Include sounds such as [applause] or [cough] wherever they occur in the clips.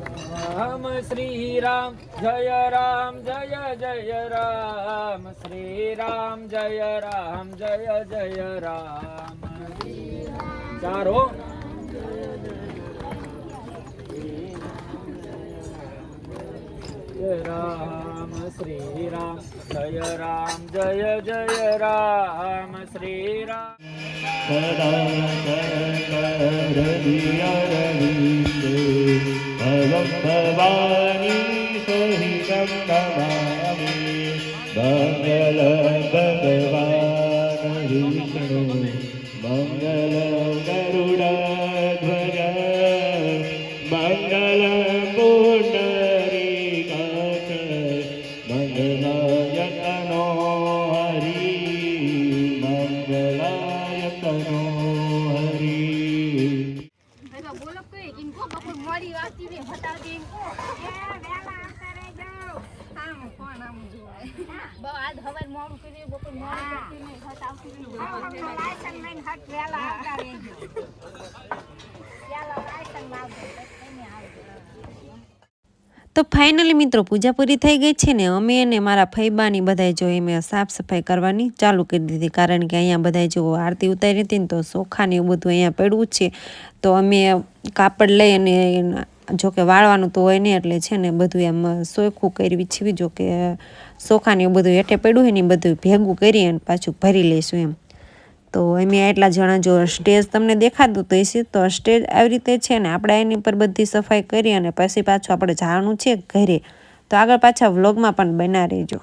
રામ શ્રી રામ જય રામ, જય જય રામ. શ્રી રામ જય રામ, જય જય રામ. ચારો. રામ શ્રી રામ જય રામ, જય જય રામ. શ્રી રામ સદા શરણરવિયરવિંદે ભવં ભવાની સહિतं નમામિ મંગલ આજ હવે મોડું કર્યું બપોર મોડું કરતી ને હટાવતી ને લાયસન લઈને હટ વેલા આવતા રહેજો. ચાલો લાયસન લાવજો એને આવજો તો ફાઇનલી મિત્રો પૂજા પૂરી થઈ ગઈ છે ને અમે અને મારા ફૈબાની બધાય જો મેં સાફ સફાઈ કરવાની ચાલુ કરી દીધી. કારણ કે અહીંયા બધાય જો આરતી ઉતારી હતી ને તો સોખાને એવું બધું અહીંયા પડવું છે. તો અમે કાપડ લઈ અને જો કે વાળવાનું તો હોય નહીં એટલે છે ને બધું એમ સોખું કરવી છીવી જો કે ચોખાને એવું બધું હેઠે પડ્યું હોય ને એ બધું ભેગું કરી અને પાછું ભરી લઈશું એમ. તો અમે એટલા જણા જો સ્ટેજ તમને દેખાતું તો એ તો સ્ટેજ આવી રીતે છે ને આપણે એની પર બધી સફાઈ કરી અને પછી પાછું આપણે જવાનું છે ઘરે. તો આગળ પાછા વ્લોગમાં પણ બના રહેજો.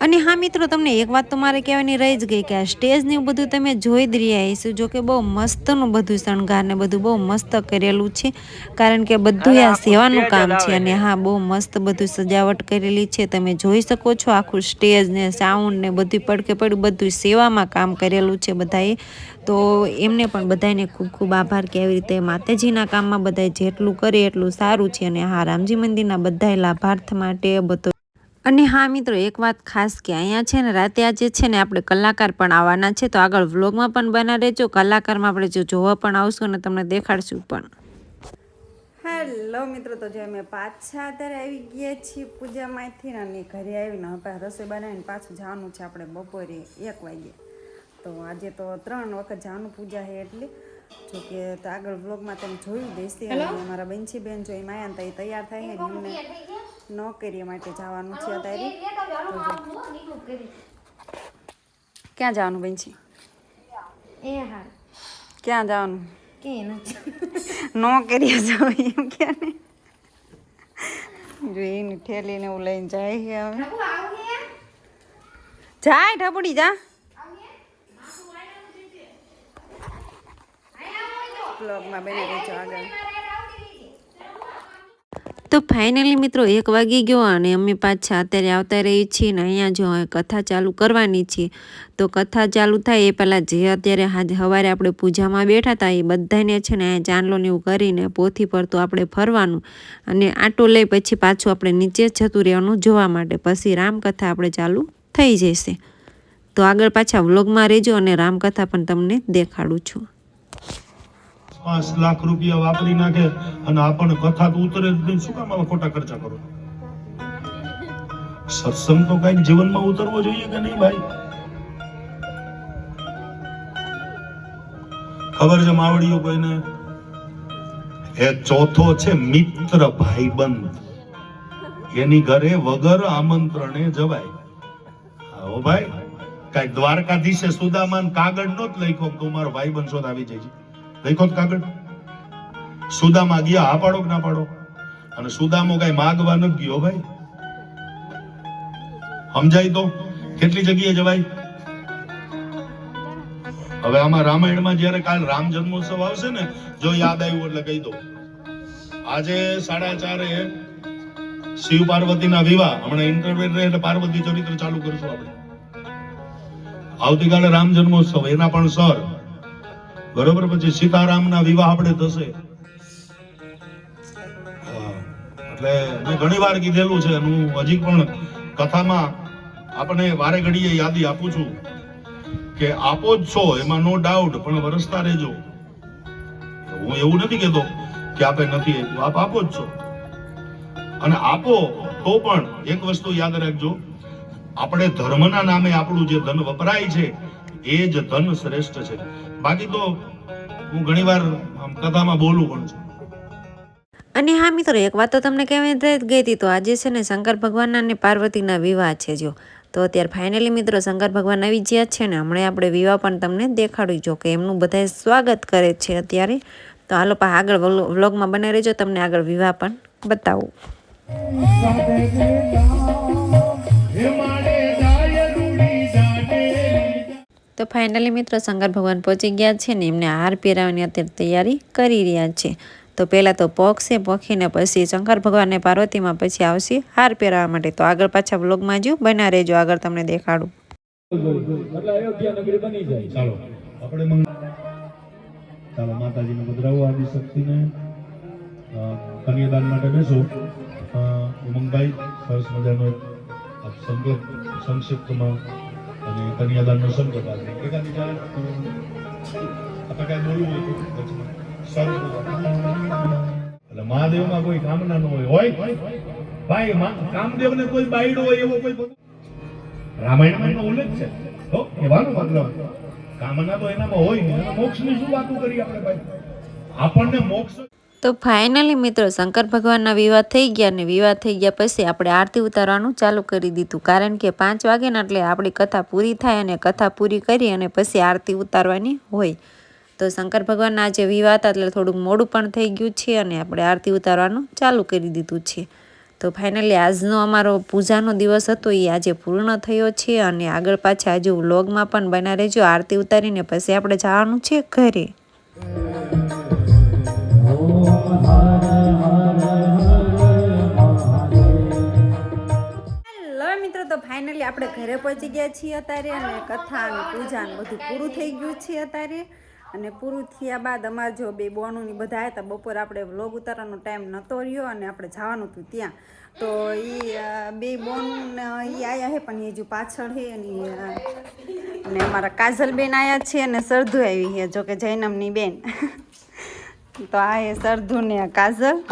અને હા મિત્રો તમને એક વાત તો મારે કહેવાની રહી જ ગઈ કે આ સ્ટેજને એવું બધું તમે જોઈ જ રહ્યા હશો જો કે બહુ મસ્તનું બધું શણગાર ને બધું બહુ મસ્ત કરેલું છે. કારણ કે બધું આ સેવાનું કામ છે અને હા બહુ મસ્ત બધું સજાવટ કરેલી છે. તમે જોઈ શકો છો આખું સ્ટેજ ને સાઉન્ડ ને બધું પડકે પડ્યું બધું સેવામાં કામ કરેલું છે બધાએ. તો એમને પણ બધાને ખૂબ ખૂબ આભાર કે આવી રીતે માતાજીના કામમાં બધાએ જેટલું કરે એટલું સારું છે અને હા રામજી મંદિરના બધાય લાભાર્થ માટે બધો અને હા મિત્રો એક વાત ખાસ કે અહીંયા છે ને રાતે આજે છે ને આપણે કલાકાર પણ આવવાના છે તો આગળ વ્લોગમાં પણ બના રહેજો. કલાકારમાં આપણે જો જોવા પણ આવશું અને તમને દેખાડશું પણ. હેલો મિત્રો તો જે અમે પાછા અત્યારે આવી ગયા છીએ પૂજામાંથી ને અને ઘરે આવીને હવે રસોઈ બનાવીને પાછું જવાનું છે આપણે બપોરે એક વાગે. તો આજે તો ત્રણ વખત જવાનું પૂજા છે એટલે જો કે તો આગળ વ્લોગમાં તમે જોયું દેશે અને અમારા છે બેન જો એમાં આવ્યા ને એ તૈયાર થાય છે ને માટે જવાનું છે અત્યારે. ક્યાં જવાનું એ હા. ક્યાં જવાનું? [laughs] નો કરીએ જાવ એમ કે જોઈને ઠેલીને એવું લઈને જાય છે હવે. જાય ઢબડી જા. બ્લોગમાં બની છો આગળ. તો ફાઇનલી મિત્રો એક વાગી ગયો અને અમે પાછા અત્યારે આવતા રહી છીએ ને અહીંયા જો કથા ચાલુ કરવાની છે, તો કથા ચાલુ થાય એ પહેલાં જે અત્યારે હાજ સવારે આપણે પૂજામાં બેઠા હતા એ બધાને છે ને અહીંયા ચાંદલોને એવું કરીને પોથી પર તો આપણે ફરવાનું અને આટો લઈ પછી પાછું આપણે નીચે જતું રહેવાનું જોવા માટે. પછી રામકથા આપણે ચાલુ થઈ જશે. તો આગળ પાછા વ્લોગમાં રહેજો અને રામકથા પણ તમને દેખાડું છું. પાંચ લાખ રૂપિયા વાપરી નાખે અને આપણને કથા તો ઉતરે શું કામ આવા ખોટા ખર્ચા કરો? સત્સંગ તો કંઈક જીવનમાં ઉતરવો જોઈએ કે નહીં ભાઈ? ખબર છે માવડીઓ કોઈને? એ ચોથો છે મિત્ર ભાઈબંધ. એની ઘરે વગર આમંત્રણે જવાય. આવો ભાઈ કઈ દ્વારકાધીશે સુદામાન કાગળ નો જ લખ્યો તું મારો ભાઈબંધ શોધ આવી જાય લખ્યો જ કાગળ સુદામાં ગયા, હા પાડો કે ના પાડો? અને સુદામો કઈ માગવા ન ગયો ભાઈ. સમજાય તો? કેટલી જગ્યાએ જવાય? હવે આમાં રામાયણમાં જ્યારે કાલ રામ જન્મોત્સવ આવશે ને, જો યાદ આવ્યું એટલે કહી દો આજે સાડા ચારે શિવ પાર્વતીના વિવાહ, હમણાં ઇન્ટરવ્યુ રહે એટલે પાર્વતી ચરિત્ર ચાલુ કરશું આપણે. આવતીકાલે રામ જન્મોત્સવ, એના પણ સર બરોબર? પછી સીતારામના વિવાહ આપણે થશે. એટલે મેં ઘણી વાર કીધેલું છે હું હજી પણ કથામાં આપણે વારે ઘડીએ યાદી આપું છું કે આપો જ છો, એમાં નો ડાઉટ પણ વરસતા રહેજો. હું એવું નથી કહેતો કે આપે નથી, આપ આપો જ છો. અને આપો તો પણ એક વસ્તુ યાદ રાખજો, આપણે ધર્મના નામે આપણું જે ધન વપરાય છે, એ જ ધન શ્રેષ્ઠ છે. બાકી તો હું ઘણીવાર કથામાં બોલું પણ છું. અને હા મિત્રો એક વાત તો તમને કહેવાય ગઈ હતી તો આજે છે ને શંકર ભગવાનના અને પાર્વતીના વિવાહ છે જો. તો અત્યારે ફાઇનલી મિત્રો શંકર ભગવાન આવી ગયા છે ને હમણાં આપણે વિવાહ પણ તમને દેખાડ્યું જો કે એમનું બધાએ સ્વાગત કરે છે અત્યારે. તો હાલો પા આગળ વ્લોગમાં બને રહેજો તમને આગળ વિવાહ પણ બતાવું. તો ફાઇનલી મિત્રો શંકર ભગવાન પહોંચી ગયા છે ને એમને હાર પહેરાવવાની અત્યારે તૈયારી કરી રહ્યા છે. તો પહેલાં તો પોખશે, પોખીને પછી શંકર ભગવાનને પાર્વતીમાં પછી આવશે હાર પહેરાવવા માટે. તો આગળ પાછા બ્લોગમાં જો બના રહેજો, આગળ તમને દેખાડું. સંક્ષિપ્તમાં અને કન્યાદાનનો સંકેત આપે એકાદી ચાર આપણે કાંઈ બોલવું હોય તો વચમાં. સારું એટલે મહાદેવમાં કોઈ કામના ન હોય હોય? ભાઈ કામદેવને કોઈ બાયડો હોય એવો કોઈ રામાયણ રામાયણમાં એનો ઉલ્લેખ છે. તો એવાનો મતલબ કામના તો એનામાં હોય ને મોક્ષની શું વાતો કરી આપણે ભાઈ? આપણને મોક્ષ તો ફાઇનલી મિત્રો, શંકર ભગવાનના વિવાહ થઈ ગયા ને વિવાહ થઈ ગયા પછી આપણે આરતી ઉતારવાનું ચાલુ કરી દીધું. કારણ કે પાંચ વાગે એટલે આપણી કથા પૂરી થાય અને કથા પૂરી કરી અને પછી આરતી ઉતારવાની હોય. તો શંકર ભગવાનના આજે વિવાહ હતા એટલે થોડુંક મોડું પણ થઈ ગયું છે અને આપણે આરતી ઉતારવાનું ચાલુ કરી દીધું છે. તો ફાઇનલી આજનો અમારો પૂજાનો દિવસ હતો, એ આજે પૂર્ણ થયો છે અને આગળ પાછા હજુ વ્લોગમાં પણ બના રહેજો. આરતી ઉતારીને પછી આપણે જવાનું છે ઘરે. ફાઇનલી આપણે ઘરે પહોંચી ગયા છીએ અત્યારે અને કથા અને પૂજા ને બધું પૂરું થઈ ગયું છે અત્યારે. અને પૂરું થયા બાદ અમારે જો બે બોનું ને બધા હતા બપોર આપણે વ્લોગ ઉતારવાનો ટાઈમ નહોતો રહ્યો અને આપણે જવાનું હતું ત્યાં. તો એ બે બોન એ આવ્યા છે પણ એ હજુ પાછળ છે અને અને અમારા કાજલબેન આવ્યા છે અને સરધુ આવી છે જોકે જૈનમની બેન. તો આ એ સરધુ ને કાજલ.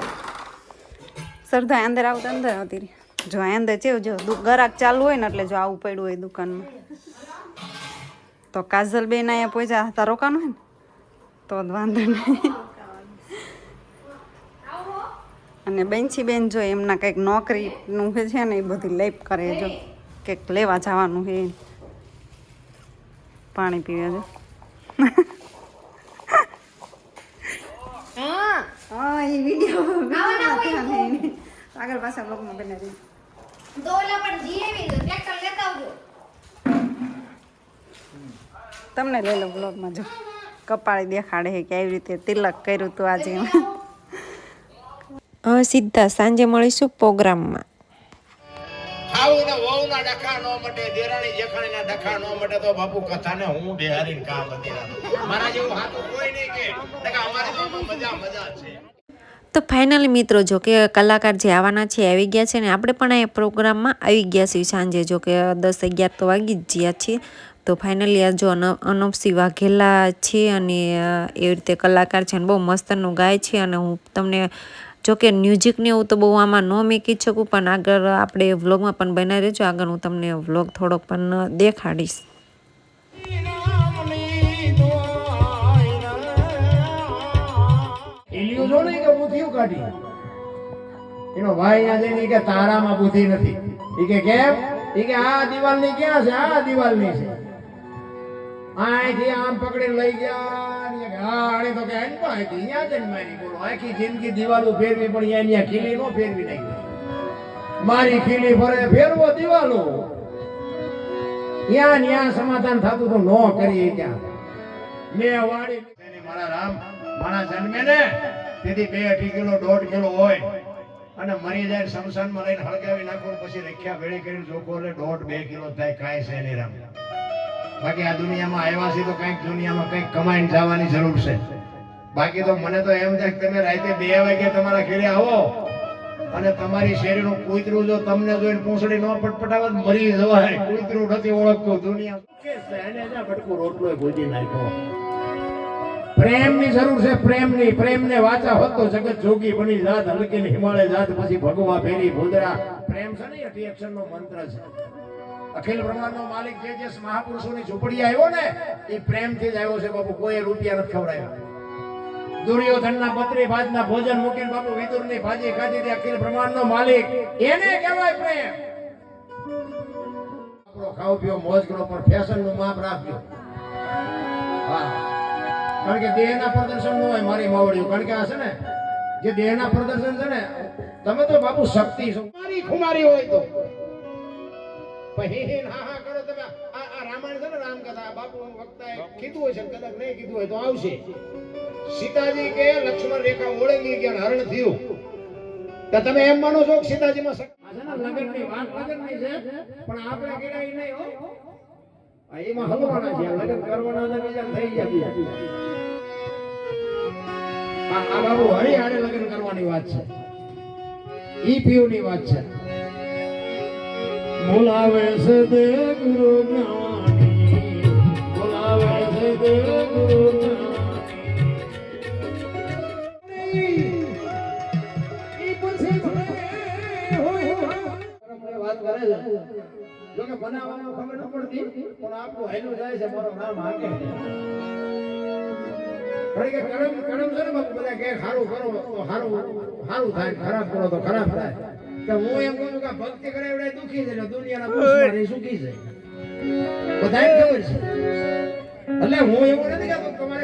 સરધુ અંદર આવતા, અંદર આવતી રહી. જો અંદર ચેવું જો ગરાક ચાલુ હોય ને એટલે જો આવું પડ્યું હોય દુકાનમાં. તો કાજલ બેન અહીંયા પહોંચ્યા હતા રોકાનું હોય ને? તો વાંધો નહીં. અને બેનછી બેન જો એમના કંઈક નોકરીનું છે ને એ બધી લેપ કરે જો કંઈક લેવા જવાનું છે પાણી પીવે છે. હા. એ વીડિયો આગળ પાછા બ્લોગમાં બનાવી દોલા પણ જીએવી ટ્રેક્ટર લેતા આવજો. તમને લઈ લો બ્લોગમાં જો. કપાળી દેખાડે છે કે આવી રીતે તિલક કર્યું હતું આજે સીધા સાંજે મળીશું પ્રોગ્રામમાં. હાઉને વહુના ડખા નો મટે દેરાણી જેઠાણીના ડખા નો મટે તો બાપુ કથાને હું બેહારીને કામ હતી મારા જેવું હાથું કોઈ નહીં કે અમારી તો મજા મજા છે. તો ફાઇનલી મિત્રો, જો કે કલાકાર જે આવવાના છે આવી ગયા છે ને આપણે પણ આ પ્રોગ્રામમાં આવી ગયા છીએ સાંજે. જો કે દસ અગિયાર તો વાગી જ ગયા છીએ તો ફાઇનલી આ જો અન- અનુપસિંહ વાઘેલા છે અને એવી રીતે કલાકાર છે અને બહુ મસ્તનું ગાય છે અને હું તમને, જો કે મ્યુઝિક ને એવું તો બહુ આમાં ન મેકી શકું, પણ આગળ આપણે વ્લોગમાં પણ બનાવી રહેજો આગળ હું તમને વ્લોગ થોડોક પણ દેખાડીશ. જો બુદ્ધિયું કાઢી? એનો ભાઈ ના જઈને કે તારામાં બુદ્ધિ નથી. એ કે કેમ? એ કે આ દિવાલની ક્યાં છે? આ દિવાલની છે. અહીંથી આમ પકડી લઈ ગયા. આણે તો કે અનપા હતી અહીંયા જઈને મારી. બોલો, આખી જિંદગી દિવાલો ફેરવી પણ અહીંયા અહીંયા ખીલી નો ફેરવી નાખી. મારી ખીલી ફરે, ફેરવો દિવાલો. ત્યાં ન્યા સમાધાન થતું તો નો કરી ત્યાં. મેં વાળી મારા રામ મારા જન્મે ને, તેથી બે અઢી કિલો, દોઢ કિલો હોય. અને મરી જાય શમશાનમાં લઈને હળગાવી નાખો પછી રખ્યા ભેળી કરીને જોકો એટલે દોઢ બે કિલો થાય, કાંઈ છે નહીં રામ. બાકી આ દુનિયામાં આવ્યા છે તો કંઈક દુનિયામાં કંઈક કમાઈને જવાની જરૂર છે. બાકી તો મને તો એમ છે કે તમે રાતે બે વાગે તમારા ઘેરે આવો અને તમારી શેરીનું કૂતરું જો તમને જોઈને પૂંછડી ન પટપટાવે મરી જવાય. કૂતરું નથી ઓળખતું. દુનિયા એને ભટકું રોટલો ગોજી નાખ્યો. પ્રેમની જરૂર છે, પ્રેમની. પ્રેમને વાચા હોત તો જગત જોગી બની જાત હલકી ને હિમાલય જાત, પછી ભગવા ફેરી ભૂદરા. પ્રેમ છે ને, અઢી નો મંત્ર છે. અખિલ બ્રહ્માંડનો માલિક જે જે મહાપુરુષોની ઝૂંપડી આવ્યો ને, એ પ્રેમથી જ આવ્યો છે, બાપુ, કોઈ રૂપિયા નથી ખવડાવ્યા. દુર્યોધનના બત્રી ભાજના ભોજન મૂકીને બાપુ વિદુરની ભાજી ખાધી તે અખિલ બ્રહ્માંડનો માલિક. એને કહેવાય પ્રેમ. આપણો ખાવ પીઓ મોજ કરો પણ ફેશનનું માપ રાખજો. હા. કારણ કે દેહના પ્રદર્શન નો હોય મારી માવડીઓ. કારણ કે આ છે ને જે દેહના પ્રદર્શન છે ને તમે તો બાપુ શક્તિ છો. મારી ખુમારી હોય તો. પછી હા હા કરો તમે. આ આ રામાયણ છે ને રામકથા બાપુ વક્તાએ કીધું હોય છે કદાચ નહીં કીધું હોય તો આવશે. સીતાજી કે લક્ષ્મણ રેખા ઓળંગી ગયા હરણ થયું. તો તમે એમ માનો છો કે સીતાજીમાં માં આ છે ને લગનની વાત લગનની છે પણ આપણે કેડાઈ નહીં હો. એમાં હલવાના છે લગન કરવાના થઈ ગયા. આ બાબુ હરી હારે કરવાની વાત છે. ઈ પીઓની ની વાત છે. બોલાવે છે દે ગુરુ જ્ઞાની બોલાવે છે દે ગુરુ વાત કરે છે. જોકે બનાવવાનો ખબર ન પડતી પણ આપણું હેલું જાય છે મારું નામ હાકે. કે કરમ કરમ છે ને બાપુ, બધા કે સારું કરો, તો સારું સારું થાય, ખરાબ કરો તો ખરાબ થાય. તો હું એમ કહું કે ભક્તિ કરે એવડે દુખી છે દુનિયાના પુરુષ સુખી છે. બધાય ખબર છે. એટલે હું એવું નથી કહેતો